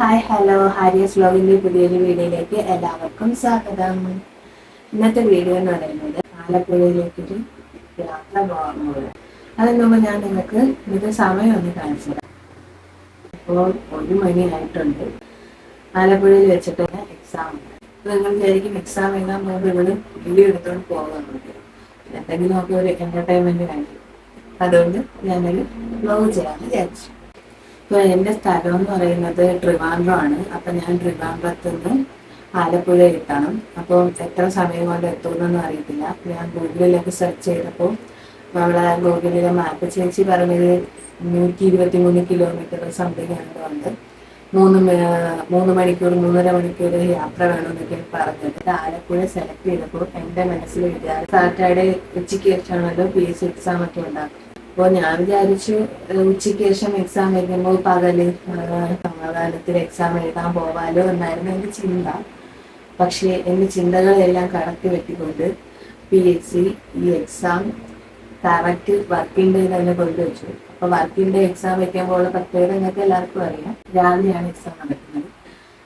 Hi hello ഹാരിയസ് വ്ലോഗിന്റെ പുതിയൊരു വീഡിയോയിലേക്ക് എല്ലാവർക്കും സ്വാഗതം. ഇന്നത്തെ വീഡിയോ എന്ന് പറയുന്നത് ആലപ്പുഴയിലേക്കൊരു യാത്ര പോകുന്നത് അതിന് മുമ്പ് ഞാൻ നിങ്ങൾക്ക് ഇന്നത്തെ സമയം ഒന്ന് കാണിച്ചു തരാം. ഇപ്പോൾ ഒരു മണിയായിട്ടുണ്ട് ആലപ്പുഴയിൽ വെച്ചിട്ടുള്ള എക്സാം ഉണ്ട്. നിങ്ങൾ വിചാരിക്കും എക്സാം എഴുതാൻ പോകുമ്പോൾ ഇവിടെ വീഡിയോ എടുത്തുകൊണ്ട് പോകുന്നുണ്ട്. എന്തെങ്കിലുമൊക്കെ ഒരു എന്റർടൈൻമെന്റ് വേണ്ടി. അതുകൊണ്ട് ഞാനൊരു വ്ലോഗ് ചെയ്യാമെന്ന് വിചാരിച്ചു. ഇപ്പൊ എന്റെ സ്ഥലം എന്ന് പറയുന്നത് ട്രിവാൻഡ്രം ആണ് അപ്പൊ ഞാൻ ട്രിവാൻഡ്രത്ത് നിന്ന് ആലപ്പുഴ എത്തണം അപ്പോൾ എത്ര സമയം കൊണ്ട് എത്തുമെന്നൊന്നും അറിയത്തില്ല. ഞാൻ ഗൂഗിളിലൊക്കെ സെർച്ച് ചെയ്തപ്പോൾ നമ്മളെ ഗൂഗിളിലെ മാപ്പ് ചേച്ചി പറഞ്ഞത് നൂറ്റി ഇരുപത്തി മൂന്ന് കിലോമീറ്റർ സംതിങ് ആണ് വന്നത്. മൂന്ന് മൂന്ന് മണിക്കൂർ മൂന്നര മണിക്കൂർ യാത്ര വേണമെന്നൊക്കെ പറഞ്ഞത്. ആലപ്പുഴ സെലക്ട് ചെയ്തപ്പോൾ എന്റെ മനസ്സിൽ വിചാരിച്ചു സാറ്റർഡേ ഉച്ചയ്ക്ക് ശേഷമാണല്ലോ പി എസ് സി എക്സാം ഒക്കെ ഉണ്ടാകും അപ്പോൾ ഞാൻ വിചാരിച്ചു ഉച്ചയ്ക്ക് ശേഷം എക്സാം എഴുതുമ്പോൾ പകൽ സമാധാനത്തിൽ എക്സാം എഴുതാൻ പോവാലോ എന്നായിരുന്നു എന്റെ ചിന്ത. പക്ഷേ എന്റെ ചിന്തകളെല്ലാം കടത്തി വെട്ടിക്കൊണ്ട് പി എസ് സി ഈ എക്സാം കറക്റ്റ് വർക്കിംഗ് ഡേ തന്നെ കൊണ്ടുവച്ചു അപ്പോൾ വർക്കിംഗ് ഡേ എക്സാം വെക്കുമ്പോൾ ഉള്ള പ്രത്യേകത നിങ്ങൾക്ക് എല്ലാവർക്കും അറിയാം. രാവിലെയാണ് എക്സാം നടക്കുന്നത്.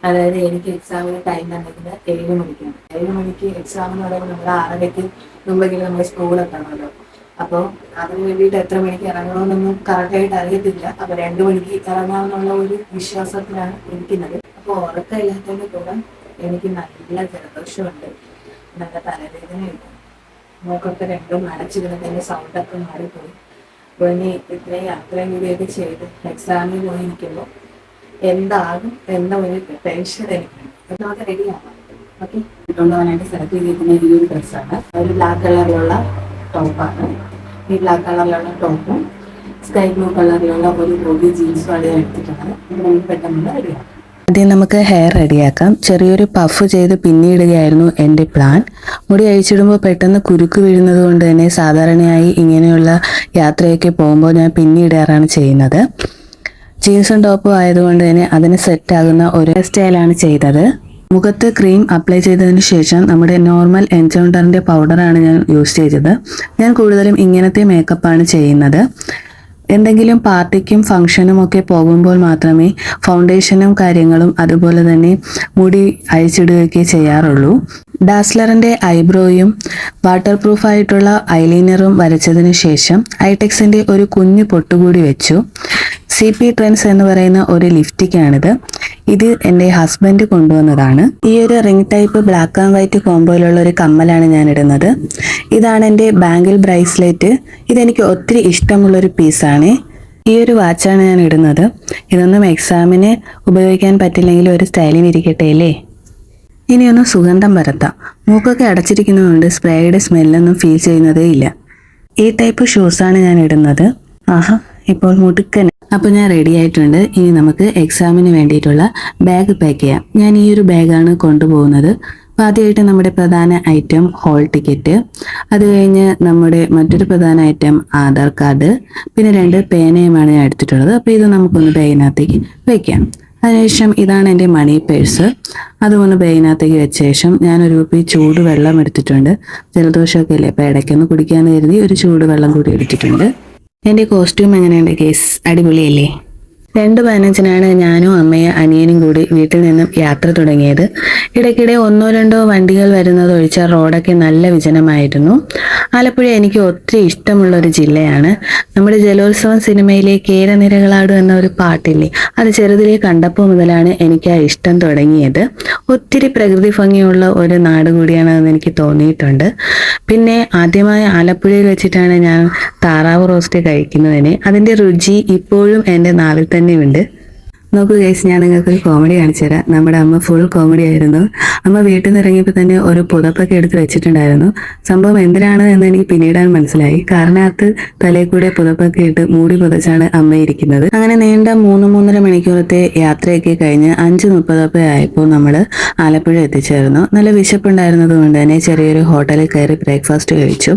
അതായത് എനിക്ക് എക്സാമിന് ടൈം തന്നിരിക്കുന്നത് ഏഴ് മണിക്കാണ്. ഏഴ് മണിക്ക് എക്സാം എന്ന് പറയുമ്പോൾ നമ്മൾ ആറരയ്ക്ക് മുമ്പെങ്കിലും നമ്മൾ സ്കൂളെത്തണമല്ലോ അപ്പോൾ അതിന് വേണ്ടിയിട്ട് എത്ര മണിക്ക് ഇറങ്ങണമെന്നൊന്നും കറക്റ്റായിട്ട് അറിയത്തില്ല. അപ്പോൾ രണ്ട് മണിക്ക് ഇറങ്ങാമെന്നുള്ള ഒരു വിശ്വാസത്തിലാണ് ഇരിക്കുന്നത്. അപ്പോൾ ഉറക്കമില്ലാത്തതിന്റെ കൂടെ എനിക്ക് നല്ല ജലദോഷമുണ്ട്. നല്ല തലവേദനയുണ്ട്. മൂക്കൊക്കെ രണ്ടും അടച്ചിരുന്നതിന്റെ സൗണ്ടൊക്കെ മാറിപ്പോയി. അപ്പോൾ ഇനി ഇത്രയും യാത്രയും കൂടിയൊക്കെ ചെയ്ത് എക്സാമിന് പോയി നിൽക്കുമ്പോൾ എന്താകും എന്ന ഒരു ടെൻഷൻ എനിക്കുണ്ട്. അപ്പോൾ റെഡിയാണ് റെഡി ആവാം. ഓക്കെ കൊണ്ടുപോകാനായിട്ട് സെലക്ട് ചെയ്തിരിക്കുന്ന ഈ ഒരു ഡ്രസ്സാണ് ഒരു ബ്ലാക്ക് കളറിലുള്ള ടോപ്പാണ് ഈ ബ്ലാക്ക് കളറിലുള്ള ടോപ്പും സ്കൈ ബ്ലൂ കളറിലുള്ള ഒരു ബോഡി ജീൻസും ഇത് നമുക്ക് പെട്ടെന്ന് റെഡിയാക്കാം ആദ്യം നമുക്ക് ഹെയർ റെഡിയാക്കാം ചെറിയൊരു പഫ് ചെയ്ത് പിന്നിടുകയായിരുന്നു എന്റെ പ്ലാൻ മുടി അഴിച്ചിടുമ്പോൾ പെട്ടെന്ന് കുരുക്ക് വീഴുന്നത് കൊണ്ട് തന്നെ സാധാരണയായി ഇങ്ങനെയുള്ള യാത്രയൊക്കെ പോകുമ്പോൾ ഞാൻ പിന്നിടാറാണ് ചെയ്യുന്നത്. ജീൻസും ടോപ്പും ആയതുകൊണ്ട് തന്നെ അതിന് സെറ്റാകുന്ന ഒരു സ്റ്റൈലാണ് ചെയ്തത്. മുഖത്ത് ക്രീം അപ്ലൈ ചെയ്തതിന് ശേഷം നമ്മുടെ നോർമൽ എൻചൗണ്ടറിന്റെ പൗഡറാണ് ഞാൻ യൂസ് ചെയ്തത്. ഞാൻ കൂടുതലും ഇങ്ങനത്തെ മേക്കപ്പാണ് ചെയ്യുന്നത്. എന്തെങ്കിലും പാർട്ടിക്കും ഫംഗ്ഷനും ഒക്കെ പോകുമ്പോൾ മാത്രമേ ഫൗണ്ടേഷനും കാര്യങ്ങളും അതുപോലെ തന്നെ മുടി അഴിച്ചിടുകയൊക്കെ ചെയ്യാറുള്ളൂ. ഡാസ്ലറിന്റെ ഐബ്രോയും വാട്ടർ പ്രൂഫ് ആയിട്ടുള്ള ഐലൈനറും വരച്ചതിന് ശേഷം ഐടെക്സിന്റെ ഒരു കുഞ്ഞു പൊട്ടുകൂടി വെച്ചു. സി പി ട്രെൻഡ്സ് എന്ന് പറയുന്ന ഒരു ലിഫ്റ്റിക്കാണിത് ഇത് എന്റെ ഹസ്ബൻഡ് കൊണ്ടുവന്നതാണ്. ഈ ഒരു ring type black and white കോംബോയിലുള്ള ഒരു കമ്മലാണ് ഞാൻ ഇടുന്നത് ഇതാണ് എന്റെ ബാങ്കിൾ ബ്രേസ്ലെറ്റ് ഇതെനിക്ക് ഒത്തിരി ഇഷ്ടമുള്ളൊരു പീസാണ് ഈ ഒരു വാച്ചാണ് ഞാൻ ഇടുന്നത് ഇതൊന്നും എക്സാമിന് ഉപയോഗിക്കാൻ പറ്റില്ലെങ്കിൽ ഒരു സ്റ്റൈലിന് ഇരിക്കട്ടെ അല്ലേ? ഇനിയൊന്നും സുഗന്ധം പരത്താം. മൂക്കൊക്കെ അടച്ചിരിക്കുന്നതുകൊണ്ട് സ്പ്രേയുടെ സ്മെല്ലൊന്നും ഫീൽ ചെയ്യുന്നതേ ഇല്ല. ഈ ടൈപ്പ് ഷൂസാണ് ഞാൻ ഇടുന്നത് ആഹാ ഇപ്പോൾ മുടുക്കൻ. അപ്പോൾ ഞാൻ റെഡി ആയിട്ടുണ്ട്. ഇനി നമുക്ക് എക്സാമിന് വേണ്ടിയിട്ടുള്ള ബാഗ് പാക്ക് ചെയ്യാം. ഞാൻ ഈ ഒരു ബാഗാണ് കൊണ്ടുപോകുന്നത്. അപ്പോൾ ആദ്യമായിട്ട് നമ്മുടെ പ്രധാന ഐറ്റം ഹോൾ ടിക്കറ്റ് അത് കഴിഞ്ഞ് നമ്മുടെ മറ്റൊരു പ്രധാന ഐറ്റം ആധാർ കാർഡ്. പിന്നെ രണ്ട് പേനയുമാണ് ഞാൻ എടുത്തിട്ടുള്ളത്. അപ്പോൾ ഇത് നമുക്കൊന്ന് ബാഗിനകത്തേക്ക് വയ്ക്കാം അതിനുശേഷം ഇതാണ് എന്റെ മണി പേഴ്സ് അതുകൊണ്ട് ബാഗിനകത്തേക്ക് വെച്ച ശേഷം ഞാനൊരു കുപ്പി ചൂട് വെള്ളം എടുത്തിട്ടുണ്ട്. ജലദോഷമൊക്കെ ഇല്ലേ അപ്പോൾ ഇടയ്ക്കൊന്ന് കുടിക്കാമെന്ന് കരുതി ഒരു ചൂട് വെള്ളം കൂടി എടുത്തിട്ടുണ്ട്. എന്റെ കോസ്റ്റ്യൂം എങ്ങനെയുണ്ട് കേസ് അടിപൊളിയല്ലേ? രണ്ട് പതിനഞ്ചിനാണ് ഞാനും അമ്മയും അനിയനും കൂടി വീട്ടിൽ നിന്നും യാത്ര തുടങ്ങിയത്. ഇടയ്ക്കിടെ ഒന്നോ രണ്ടോ വണ്ടികൾ വരുന്നത് ഒഴിച്ചാൽ റോഡൊക്കെ നല്ല വിജനമായിരുന്നു. ആലപ്പുഴ എനിക്ക് ഒത്തിരി ഇഷ്ടമുള്ള ഒരു ജില്ലയാണ്. നമ്മുടെ ജലോത്സവം സിനിമയിലെ കേരനിരകളാടു എന്ന ഒരു പാട്ടില്ലേ അത് ചെറുതിലെ കണ്ടപ്പോൾ മുതലാണ് എനിക്ക് ആ ഇഷ്ടം തുടങ്ങിയത്. ഒത്തിരി പ്രകൃതി ഭംഗിയുള്ള ഒരു നാട് കൂടിയാണെന്ന് എനിക്ക് തോന്നിയിട്ടുണ്ട്. പിന്നെ ആദ്യമായി ആലപ്പുഴയിൽ വെച്ചിട്ടാണ് ഞാൻ താറാവ് റോസ്റ്റ് കഴിക്കുന്നതിന്. അതിന്റെ രുചി ഇപ്പോഴും എന്റെ നാവിൽ തന്നെയുണ്ട്. നോക്കൂ ഗൈസ് ഞാൻ നിങ്ങൾക്ക് ഒരു കോമഡി കാണിച്ചു തരാം നമ്മുടെ അമ്മ ഫുൾ കോമഡി ആയിരുന്നു. അമ്മ വീട്ടിൽ നിന്ന് ഇറങ്ങിയപ്പോൾ തന്നെ ഒരു പുതപ്പൊക്കെ എടുത്ത് വെച്ചിട്ടുണ്ടായിരുന്നു. സംഭവം എന്തിനാണ് എന്ന് എനിക്ക് പിന്നീടാണ് മനസ്സിലായി. കാരണത്ത് തലയിൽ കൂടെ പുതപ്പൊക്കെ ഇട്ട് മൂടി പുതച്ചാണ് അമ്മ ഇരിക്കുന്നത്. അങ്ങനെ നീണ്ട മൂന്ന് മൂന്നര മണിക്കൂറത്തെ യാത്രയൊക്കെ കഴിഞ്ഞ് അഞ്ച് മുപ്പതൊക്കെ ആയപ്പോൾ നമ്മൾ ആലപ്പുഴ എത്തിച്ചേർന്നു. നല്ല വിശപ്പുണ്ടായിരുന്നത് കൊണ്ട് തന്നെ ചെറിയൊരു ഹോട്ടലിൽ കയറി ബ്രേക്ക്ഫാസ്റ്റ് കഴിച്ചു.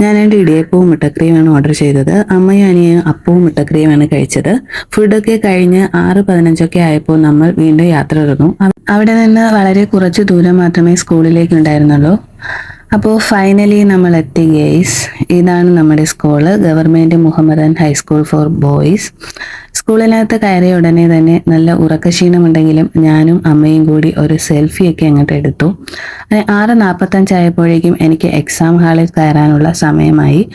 ഞാൻ എന്റെ ഇടിയപ്പവും മുട്ടക്കറിയുമാണ് ഓർഡർ ചെയ്തത്. അമ്മയും അനിയും അപ്പവും മുട്ടക്കറിയുമാണ് കഴിച്ചത്. ഫുഡൊക്കെ കഴിഞ്ഞ് ആറ് പതിനഞ്ചൊക്കെ ആയപ്പോൾ നമ്മൾ വീണ്ടും യാത്ര അവ- അവിടെ നിന്ന് വളരെ കുറച്ച് ദൂരം മാത്രമേ സ്കൂളിലേക്ക് ഉണ്ടായിരുന്നുള്ളൂ അപ്പോൾ ഫൈനലി നമ്മൾ എത്തി ഗേസ് ഇതാണ് നമ്മുടെ school government Mohammedan high school for boys സ്കൂളിനകത്ത് കയറിയ ഉടനെ തന്നെ നല്ല ഉറക്കക്ഷീണമുണ്ടെങ്കിലും ഞാനും അമ്മയും കൂടി ഒരു സെൽഫിയൊക്കെ അങ്ങോട്ട് എടുത്തു. അങ്ങനെ ആറ് നാൽപ്പത്തഞ്ചായപ്പോഴേക്കും എനിക്ക് എക്സാം ഹാളിൽ കയറാനുള്ള സമയമായി.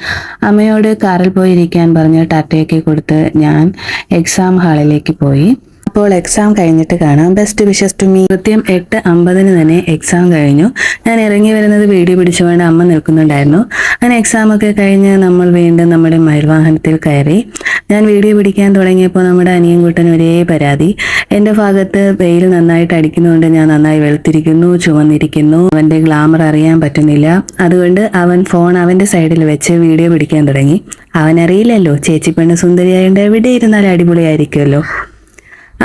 അമ്മയോട് കാറിൽ പോയി ഇരിക്കാൻ പറഞ്ഞ് ടാറ്റയൊക്കെ കൊടുത്ത് ഞാൻ എക്സാം ഹാളിലേക്ക് പോയി. അപ്പോൾ എക്സാം കഴിഞ്ഞിട്ട് കാണാം. ബെസ്റ്റ് വിഷസ് ടു മീ കൃത്യം എട്ട് അമ്പതിന് തന്നെ എക്സാം കഴിഞ്ഞു. ഞാൻ ഇറങ്ങി വരുന്നത് വീഡിയോ പിടിച്ചുകൊണ്ട് അമ്മ നിൽക്കുന്നുണ്ടായിരുന്നു. അങ്ങനെ എക്സാം ഒക്കെ കഴിഞ്ഞ് നമ്മൾ വീണ്ടും നമ്മുടെ മയിൽവാഹനത്തിൽ കയറി. ഞാൻ വീഡിയോ പിടിക്കാൻ തുടങ്ങിയപ്പോൾ നമ്മുടെ അനിയൻകുട്ടൻ ഒരേ പരാതി. എന്റെ ഭാഗത്ത് വെയിൽ നന്നായിട്ട് അടിക്കുന്നതുകൊണ്ട് ഞാൻ നന്നായി വെളുത്തിരിക്കുന്നു ചുവന്നിരിക്കുന്നു. അവന്റെ ഗ്ലാമർ അറിയാൻ പറ്റുന്നില്ല. അതുകൊണ്ട് അവൻ ഫോൺ അവന്റെ സൈഡിൽ വെച്ച് വീഡിയോ പിടിക്കാൻ തുടങ്ങി. അവനറിയില്ലല്ലോ ചേച്ചി പെണ്ണ് സുന്ദരിയായതുകൊണ്ട് എവിടെ ഇരുന്നാലും അടിപൊളിയായിരിക്കുമല്ലോ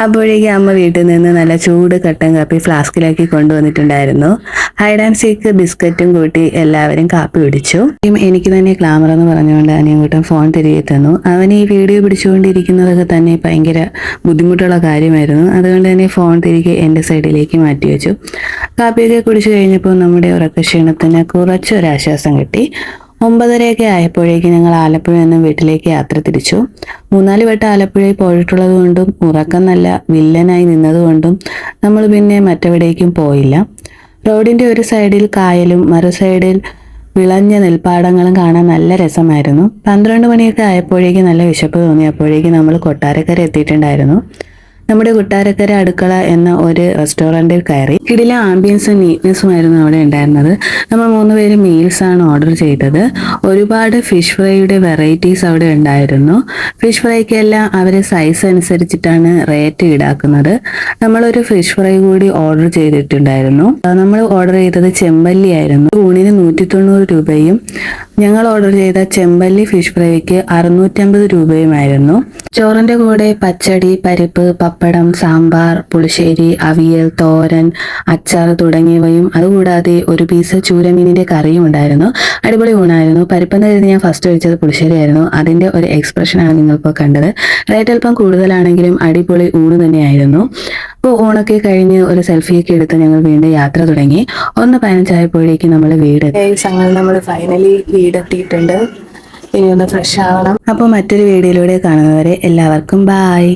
അപ്പോഴേക്കും അമ്മ വീട്ടിൽ നിന്ന് നല്ല ചൂട് കട്ടൻ കാപ്പി ഫ്ലാസ്കിലാക്കി കൊണ്ടുവന്നിട്ടുണ്ടായിരുന്നു. ഹൈഡ് ആൻഡ് സീക്ക് ബിസ്ക്കറ്റും കൂട്ടി എല്ലാവരും കാപ്പി പിടിച്ചു എനിക്ക് തന്നെ ക്ലാമർ എന്ന് പറഞ്ഞുകൊണ്ട് അനിയൻകൂട്ടൻ ഫോൺ തിരികെ തന്നു. അവൻ ഈ വീഡിയോ പിടിച്ചുകൊണ്ടിരിക്കുന്നതൊക്കെ തന്നെ ഭയങ്കര ബുദ്ധിമുട്ടുള്ള കാര്യമായിരുന്നു. അതുകൊണ്ട് തന്നെ ഫോൺ തിരികെ എന്റെ സൈഡിലേക്ക് മാറ്റി വെച്ചു. കാപ്പിയൊക്കെ കുടിച്ചു കഴിഞ്ഞപ്പോൾ നമ്മുടെ ഉറക്കക്ഷീണത്തിന് കുറച്ചൊരാശ്വാസം കിട്ടി. ഒമ്പതരയൊക്കെ ആയപ്പോഴേക്ക് ഞങ്ങൾ ആലപ്പുഴ നിന്നും വീട്ടിലേക്ക് യാത്ര തിരിച്ചു. മൂന്നാൽ വട്ടം ആലപ്പുഴയിൽ പോയിട്ടുള്ളത് കൊണ്ടും ഉറക്കം നല്ല വില്ലനായി നിന്നതുകൊണ്ടും നമ്മൾ പിന്നെ മറ്റെവിടേക്കും പോയില്ല. റോഡിന്റെ ഒരു സൈഡിൽ കായലും മറു സൈഡിൽ വിളഞ്ഞ നെൽപ്പാടങ്ങളും കാണാൻ നല്ല രസമായിരുന്നു. പന്ത്രണ്ട് മണിയൊക്കെ ആയപ്പോഴേക്ക് നല്ല വിശപ്പ് തോന്നിയപ്പോഴേക്ക് നമ്മൾ കൊട്ടാരക്കര എത്തിയിട്ടുണ്ടായിരുന്നു. നമ്മുടെ കൊട്ടാരക്കര അടുക്കള എന്ന ഒരു റെസ്റ്റോറന്റിൽ കയറി. കിടിലെ ആംബിയൻസും നീറ്റ്നെസ്സും ആയിരുന്നു അവിടെ ഉണ്ടായിരുന്നത്. നമ്മൾ മൂന്ന് പേര് മീൽസ് ആണ് ഓർഡർ ചെയ്തത്. ഒരുപാട് ഫിഷ് ഫ്രൈയുടെ വെറൈറ്റീസ് അവിടെ ഉണ്ടായിരുന്നു. ഫിഷ് ഫ്രൈക്കെല്ലാം അവർ സൈസ് അനുസരിച്ചിട്ടാണ് റേറ്റ് ഈടാക്കുന്നത്. നമ്മളൊരു ഫിഷ് ഫ്രൈ കൂടി ഓർഡർ ചെയ്തിട്ടുണ്ടായിരുന്നു. നമ്മൾ ഓർഡർ ചെയ്തത് ചെമ്പല്ലി ആയിരുന്നു. ഊണിന് നൂറ്റി തൊണ്ണൂറ് രൂപയും ഞങ്ങൾ ഓർഡർ ചെയ്ത ചെമ്പല്ലി ഫിഷ് ഫ്രൈക്ക് അറുന്നൂറ്റമ്പത് രൂപയുമായിരുന്നു. ചോറിന്റെ കൂടെ പച്ചടി പരിപ്പ് പപ്പടം സാമ്പാർ പുളിശ്ശേരി അവിയൽ തോരൻ അച്ചാർ തുടങ്ങിയവയും അതുകൂടാതെ ഒരു പീസ് ചൂരമീനിന്റെ കറിയും ഉണ്ടായിരുന്നു. അടിപൊളി ഊണായിരുന്നു. പരിപ്പെന്ന് കരുതി ഞാൻ ഫസ്റ്റ് കഴിച്ചത് പുളിശ്ശേരി ആയിരുന്നു. അതിന്റെ ഒരു എക്സ്പ്രഷനാണ് നിങ്ങളിപ്പോൾ കണ്ടത്. റേറ്റ് അല്പം കൂടുതലാണെങ്കിലും അടിപൊളി ഊണ് തന്നെയായിരുന്നു. അപ്പോൾ ഊണൊക്കെ കഴിഞ്ഞ് ഒരു സെൽഫിയൊക്കെ എടുത്ത് ഞങ്ങൾ വീണ്ടും യാത്ര തുടങ്ങി. ഒന്ന് പതിനഞ്ചായപ്പോഴേക്ക് നമ്മൾ വീട് ഞങ്ങൾ നമ്മൾ ഫൈനലി വീടെത്തിയിട്ടുണ്ട്. ഇനി ഒന്ന് ഫ്രഷ് ആവണം. അപ്പോൾ മറ്റൊരു വീഡിയോയിലൂടെ കാണുന്നവരെ എല്ലാവർക്കും ബായ്